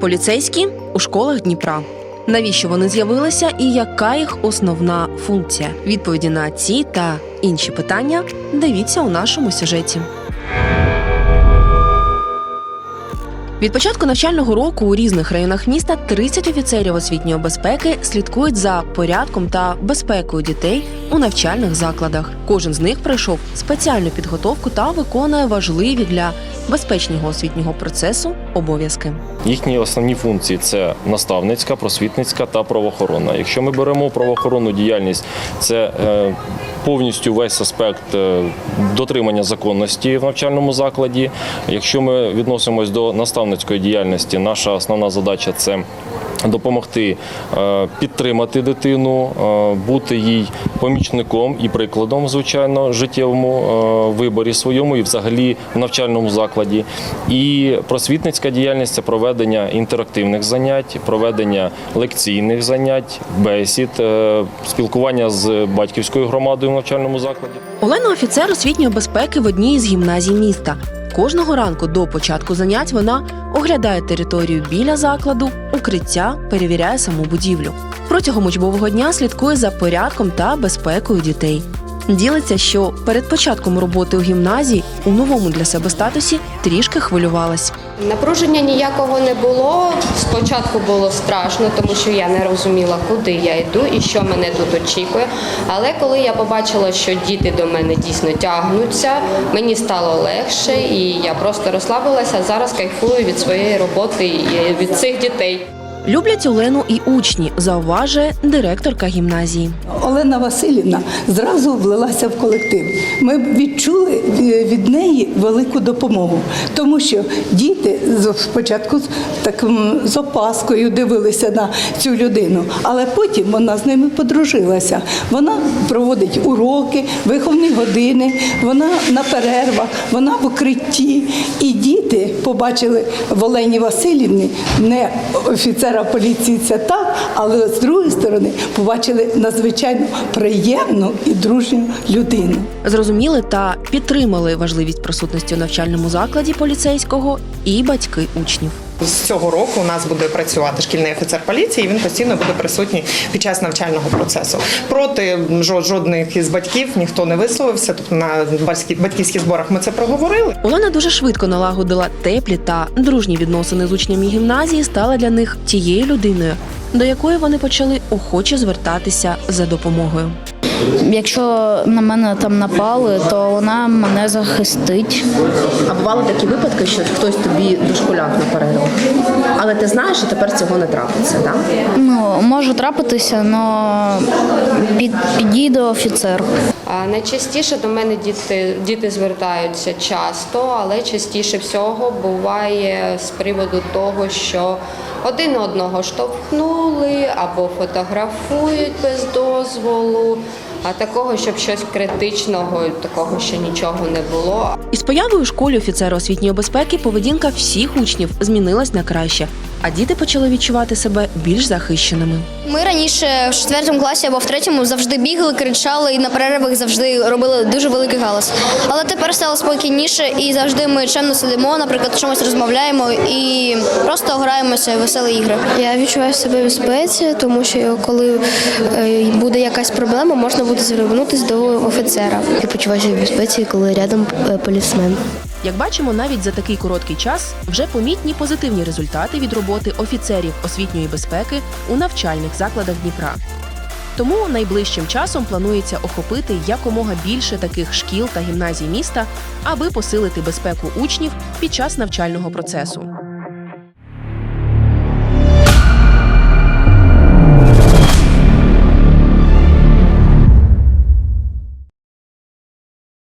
Поліцейські у школах Дніпра. Навіщо вони з'явилися і яка їх основна функція? Відповіді на ці та інші питання дивіться у нашому сюжеті. Від початку навчального року у різних районах міста 30 офіцерів освітньої безпеки слідкують за порядком та безпекою дітей у навчальних закладах. Кожен з них пройшов спеціальну підготовку та виконує важливі для безпечного освітнього процесу обов'язки. Їхні основні функції це наставницька, просвітницька та правоохоронна. Якщо ми беремо правоохоронну діяльність, це е, повністю весь аспект е, дотримання законності в навчальному закладі. Якщо ми відносимось до наставницької діяльності, наша основна задача це допомогти е, підтримати дитину, бути їй помічником і прикладом, звичайно, життєвому виборі своєму і взагалі в навчальному закладі. І просвітницька діяльність це проведення інтерактивних занять, проведення лекційних занять, бесід, е, спілкування з батьківською громадою в навчальному закладі. Олена офіцер освітньої безпеки в одній із гімназій міста. Кожного ранку до початку занять вона оглядає територію біля закладу, укриття, перевіряє саму будівлю. Протягом учбового дня слідкує за порядком та безпекою дітей. Ділиться, що перед початком роботи у гімназії у новому для себе статусі трішки хвилювалась. Напруження ніякого не було. Спочатку було страшно, тому що я не розуміла, куди я йду і що мене тут очікує. Але коли я побачила, що діти до мене дійсно тягнуться, мені стало легше, і я просто розслабилася. Зараз кайфую від своєї роботи і від цих дітей. Люблять Олену і учні, зауважує директорка гімназії. Олена Васильівна зразу влилася в колектив. Ми відчули е, від неї велику допомогу, тому що діти спочатку з з опаскою дивилися на цю людину, але потім вона з ними подружилася. Вона проводить уроки, виховні години, вона на перервах, вона в укритті. І побачили в Олені Васильівні не офіцера поліції, це так, але з другої сторони побачили надзвичайно приємну і дружню людину. Зрозуміли та підтримали важливість присутності у навчальному закладі поліцейського і батьки учнів. З цього року у нас буде працювати шкільний офіцер поліції. і Він постійно буде присутній під час навчального процесу. Проти жо- жодних із батьків ніхто не висловився. Тобто на батькі- батьківських зборах ми це проговорили. Олена дуже швидко налагодила теплі та дружні відносини з учнями гімназії, стала для них тією людиною, до якої вони почали охоче звертатися за допомогою. Якщо на мене там напали, то вона мене захистить. А бували такі випадки, що хтось тобі дошкуляв на перервах. Але ти знаєш, що тепер цього не трапиться, так? Ну, може трапитися, але під, підійде офіцер. А Найчастіше до мене діти, діти звертаються часто, але частіше всього буває з приводу того, що один одного штовхнули або фотографують без дозволу. А такого, щоб щось критичного, такого ще нічого не було. Із появою у школі офіцера освітньої безпеки поведінка всіх учнів змінилась на краще, а діти почали відчувати себе більш захищеними. Ми раніше в четвертому класі або в третьому завжди бігали, кричали і на перервах завжди робили дуже великий галас. Але тепер стало спокійніше і завжди ми чемно сидимо, наприклад, чомусь розмовляємо і просто граємося в веселі ігри. Я відчуваю себе в безпеці, тому що коли е, буде якась проблема, можна буде звернутися до офіцера. Я почуваюся в безпеці, коли рядом е, полісмен. Як бачимо, навіть за такий короткий час вже помітні позитивні результати від роботи офіцерів освітньої безпеки у навчальних закладах Дніпра. Тому найближчим часом планується охопити якомога більше таких шкіл та гімназій міста, аби посилити безпеку учнів під час навчального процесу.